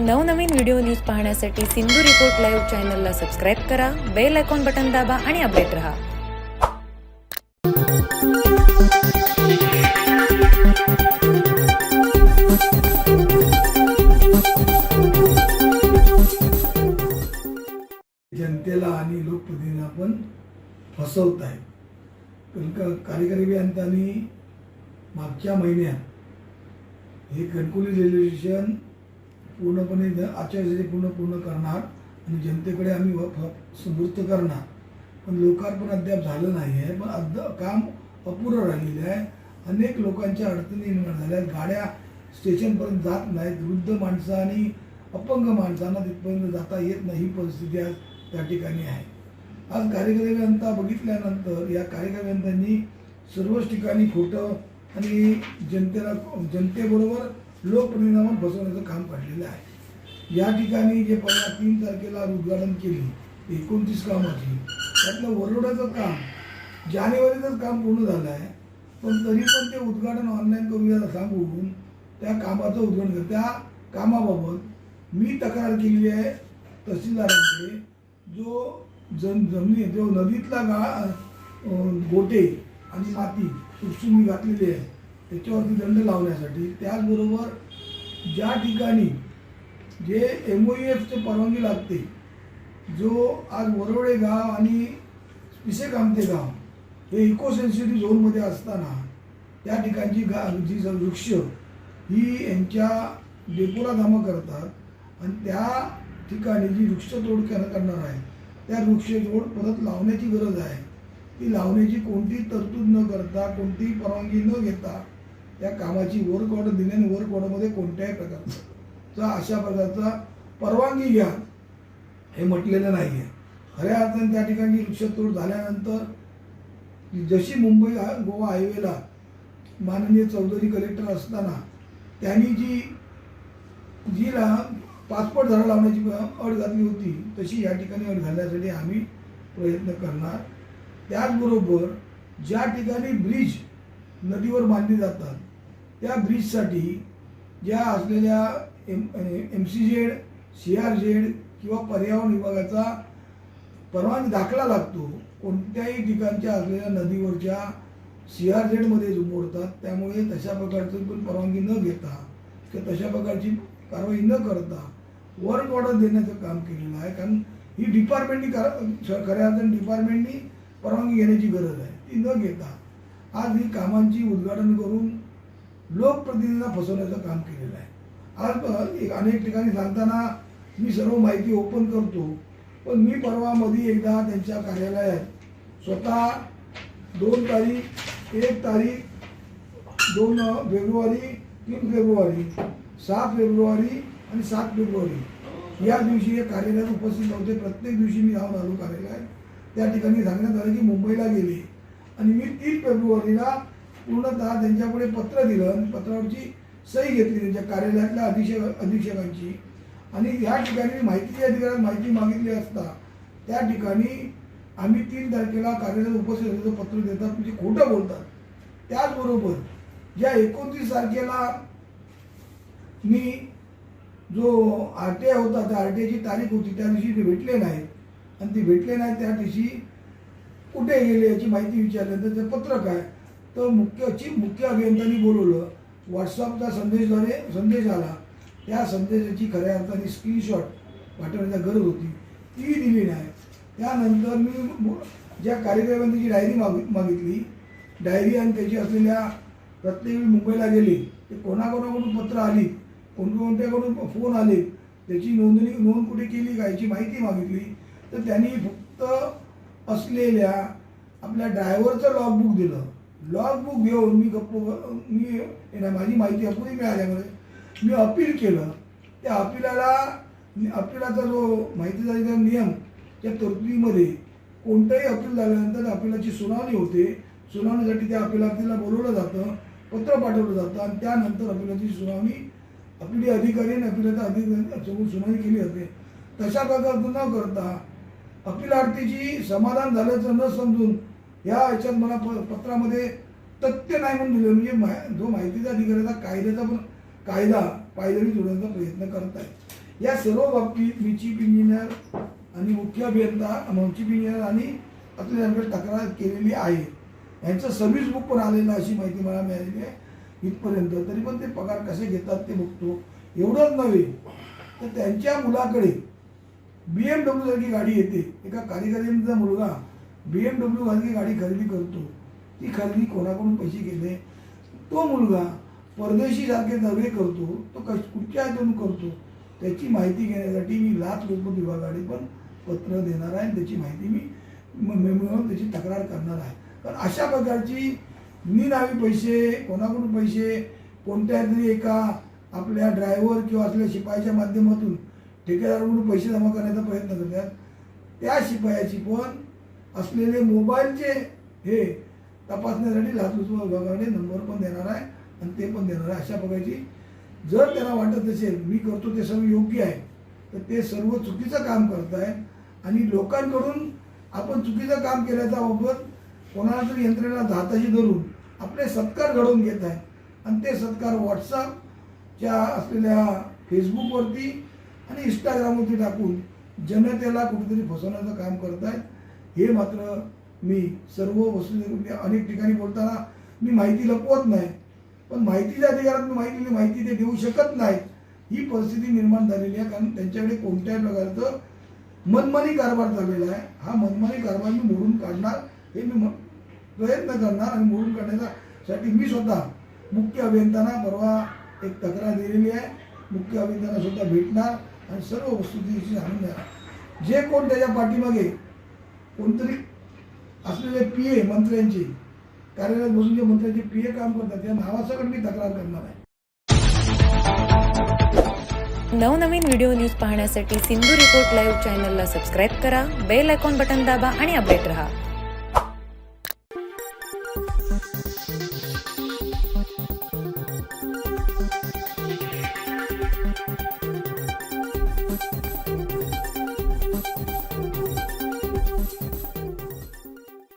नवनवीन video news पाहण्यासाठी Sindhu report live चॅनलला सबस्क्राईब करा बेल आयकॉन बटन दाबा आणि अपडेट रहा. जनतेला आणि लोकप्रतिनिधींना पण फसवत आहे कारण का कार्यकारी अभियंत्यांनी मागच्या महिन्यात हे कणकुली रेल्वे स्टेशन पूर्णपणे ज- पूर्ण पूर्ण करणार आणि जनतेकडे आम्ही व- फ- समृद्ध करणार. पण लोकार्पण अद्याप झालं नाही आहे. पण अद्या काम अपुरं राहिलेलं आहे. अनेक लोकांच्या अडचणी निर्माण झाल्या आहेत. गाड्या स्टेशनपर्यंत जात नाहीत. वृद्ध माणसं आणि अपंग माणसांना तिथपर्यंत जाता येत नाही. ही परिस्थिती आज त्या ठिकाणी आहे. आज कार्यकारी बघितल्यानंतर या कार्यकर्त्यांनी सर्वच ठिकाणी खोटं आणि जनतेला जनतेबरोबर लोकप्रतिनिधींना फसवण्याचं काम काढलेलं आहे. या ठिकाणी जे पहिल्या तीन तारखेला उद्घाटन केली एकोणतीस कामाची त्यातलं वरोडाचं काम जानेवारीचंच काम पूर्ण झालं आहे. पण तरी पण ते उद्घाटन ऑनलाईन करूया सांगून त्या कामाचं उद्घाटन कर त्या कामाबाबत मी तक्रार केली आहे तहसीलदारांकडे. जो जन जमिनी जो नदीतला गा गोटे आणि माती उपसून मी घातलेली आहे. त्याच्यावरती दंड लावण्यासाठी. त्याचबरोबर ज्या ठिकाणी जे एम ओ एफचे परवानगी लागते जो आज वरवडे गाव आणि पिसे कामते गाव हे इको सेन्सिटिव्ह झोनमध्ये असताना त्या ठिकाणची गा जी वृक्ष ही यांच्या डेपोला कामं करतात आणि त्या ठिकाणी जी वृक्षतोड करणार आहे त्या वृक्षतोड परत लावण्याची गरज आहे. ती लावण्याची कोणतीही तरतूद न करता कोणतीही परवानगी न घेता त्या कामाची वर्क ऑर्डर दिली आणि वर्क ऑर्डरमध्ये कोणत्याही प्रकारचा. अशा प्रकारचा परवानगी घ्या. हे म्हटलेलं नाही आहे खऱ्या अर्थाने त्या ठिकाणी वृक्षतोड झाल्यानंतर जशी मुंबई गोवा हायवेला माननीय चौधरी कलेक्टर असताना त्यांनी जी जीला पासपोर्ट झाडं लावण्याची अट घातली होती तशी या ठिकाणी अट घालण्यासाठी आम्ही प्रयत्न करणार. त्याचबरोबर ज्या ठिकाणी ब्रिज नदीवर बांधली जातात त्या ब्रिजसाठी ज्या असलेल्या M M C Z C R Z किंवा पर्यावरण विभागाचा परवानगी दाखला लागतो कोणत्याही ठिकाणच्या असलेल्या नदीवरच्या सी आर झेडमध्ये मोडतात त्यामुळे तशा प्रकारचं पण परवानगी न घेता किंवा तशा प्रकारची कारवाई न करता वर्क ऑर्डर देण्याचं काम केलेलं आहे. कारण ही डिपार्टमेंटनी कर खऱ्या अर्थाने डिपार्टमेंटनी परवानगी घेण्याची गरज आहे. ती न घेता आज ही कामांची उद्घाटन करून लोकप्रतिनिधींना फसवण्याचं काम केलेलं आहे. आज एक अनेक ठिकाणी सांगताना मी सर्व माहिती ओपन करतो पण मी परवामध्ये एकदा त्यांच्या कार्यालयात स्वतः दोन तारीख एक तारीख दोन फेब्रुवारी तीन फेब्रुवारी सहा फेब्रुवारी आणि सात फेब्रुवारी. या दिवशी हे कार्यालयात उपस्थित नव्हते. प्रत्येक दिवशी मी जाऊन आलो कार्यालयात. त्या ठिकाणी सांगण्यात आलं की मुंबईला गेले आणि मी तीन फेब्रुवारीला पूर्णतः त्यांच्यापुढे पत्र दिलं आणि पत्रावरची सही घेतली त्यांच्या कार्यालयातल्या अधीक्षक अधीक्षकांची. आणि या ठिकाणी माहितीच्या अधिकाऱ्यात माहिती मागितली असता त्या ठिकाणी आम्ही तीन तारखेला कार्यालयात उपस्थित असल्याचं पत्र देतात म्हणजे खोटं बोलतात. त्याचबरोबर ज्या एकोणतीस तारखेला मी जो आर टी आय होता त्या आर टी आयची तारीख होती त्या दिवशी ते भेटले नाहीत. आणि ते भेटले नाहीत त्या दिवशी कुठे गेले याची माहिती विचारल्यानंतर ते पत्र काय तर मुख्य चीफ मुख्य अभियंत्यांनी बोलवलं. व्हॉट्सअपचा संदेशद्वारे संदेश आला. त्या संदेशाची खऱ्या अर्थाने स्क्रीनशॉट पाठवण्याची गरज होती. ती दिली नाही. त्यानंतर मी ज्या ज्या कार्यक्रमांची डायरी माग मागितली डायरी आणि त्याची असलेल्या प्रत्येक वेळी मुंबईला गेले ते कोणाकोणाकडून पत्र आली कोणकोणत्याकडून फोन आले त्याची नोंदणी नोंद कुठे केली का याची माहिती मागितली तर त्यांनी फक्त असलेल्या आपल्या ड्रायव्हरचं लॉगबुक दिलं. लॉगबुक घेऊन मी गप्प मी हे माझी माहिती अपुरी मिळाल्यामुळे मी अपील केलं. त्या अपिलाला अपिलाचा जो माहितीचा अधिकार नियम त्या तरतुदीमध्ये कोणतंही अपील झाल्यानंतर अपिलाची सुनावणी होते. सुनावणीसाठी त्या अपिलार्थीला बोलवलं जातं पत्र पाठवलं जातं आणि त्यानंतर अपिलाची सुनावणी अपिली अधिकारी आणि अपिलाचा अधिकारी समोर सुनावणी केली जाते. तशा प्रकारचं न करता अपिलार्थीची समाधान झाल्याचं न समजून या याच्यात मला प पत्रामध्ये तथ्य नाही म्हणून दिलं. म्हणजे मा जो माहितीचा अधिकाराचा कायद्याचा पण कायदा पायदळी जोडण्याचा प्रयत्न करत आहे. या सर्व बाबतीत मी चीफ इंजिनियर आणि मुख्य अभियंता अं, चीफ इंजिनियर आणि आपल्याकडे तक्रार केलेली आहे यांचं सर्व्हिस बुक पण आलेलं अशी माहिती मला मिळालेली आहे इथपर्यंत. तरी पण ते पगार कसे घेतात ते बघतो. एवढंच नव्हे तर त्यांच्या मुलाकडे बी एम डब्ल्यू सारखी गाडी येते. एका कार्यकर्त्यांचा मुलगा बी एम डब्ल्यू सारखी गाडी खरेदी करतो. ती खरेदी कोणाकडून पैसे घेते? तो मुलगा परदेशी सारखे दर्वे करतो. तो कश कुठच्या ह्यातून करतो? त्याची माहिती घेण्यासाठी मी लाच लुचपत विभागाकडे पण पत्र देणार आहे. आणि त्याची माहिती मी मिळवून त्याची तक्रार करणार आहे. कारण अशा प्रकारची निनावी पैसे कोणाकडून पैसे कोणत्या तरी एका आपल्या ड्रायव्हर किंवा असल्या शिपायाच्या माध्यमातून ठेकेदाराकडून पैसे जमा करण्याचा प्रयत्न करतात. त्या शिपायाची पण असलेले मोबाईलचे हे तपासण्यासाठी लाचलुचपत विभागाने नंबर पण देणार आहे आणि ते पण देणार आहे. अशा प्रकारची जर त्यांना वाटत असेल मी करतो ते सर्व योग्य आहे तर ते सर्व चुकीचं काम करत आहेत आणि लोकांकडून आपण चुकीचं काम केल्याचा बाबत कोणाला तरी यंत्रणा धाताशी धरून आपले सत्कार घडवून घेत आहेत. आणि ते सत्कार व्हॉट्सअपच्या असलेल्या फेसबुकवरती आणि इंस्टाग्रामवरती टाकून जनतेला कुठेतरी फसवण्याचं काम करत आहेत. हे मात्र मी सर्व वस्तू म्हणजे अनेक ठिकाणी बोलताना मी माहिती लपवत नाही. पण माहितीच्या अधिकारात मी माहिती माहिती ते देऊ शकत नाहीत ही परिस्थिती निर्माण झालेली आहे. कारण त्यांच्याकडे कोणत्याही प्रकारचं मनमानी कारभार चाललेला आहे. हा मनमानी कारभार मी मोडून काढणार हे मी प्रयत्न करणार आणि मोडून काढण्यासाठी मी स्वतः मुख्य अभियंत्यांना परवा एक तक्रार दिलेली आहे. मुख्य अभियंत्यांना स्वतः भेटणार आणि सर्व वस्तुस्थितीची जाणून घेणार जे कोण त्याच्या पाठीमागे कोणतरी असलेले पी ए मंत्र्यांची कार्यालयात बसून जे मंत्र्यांचे पी ए काम करतात त्या नावासकट मी तक्रार करणार आहे. नवनवीन व्हिडिओ न्यूज पाहण्यासाठी सिंधू रिपोर्ट लाईव्ह चॅनलला सबस्क्राईब करा बेल आयकॉन बटन दाबा आणि अपडेट रहा.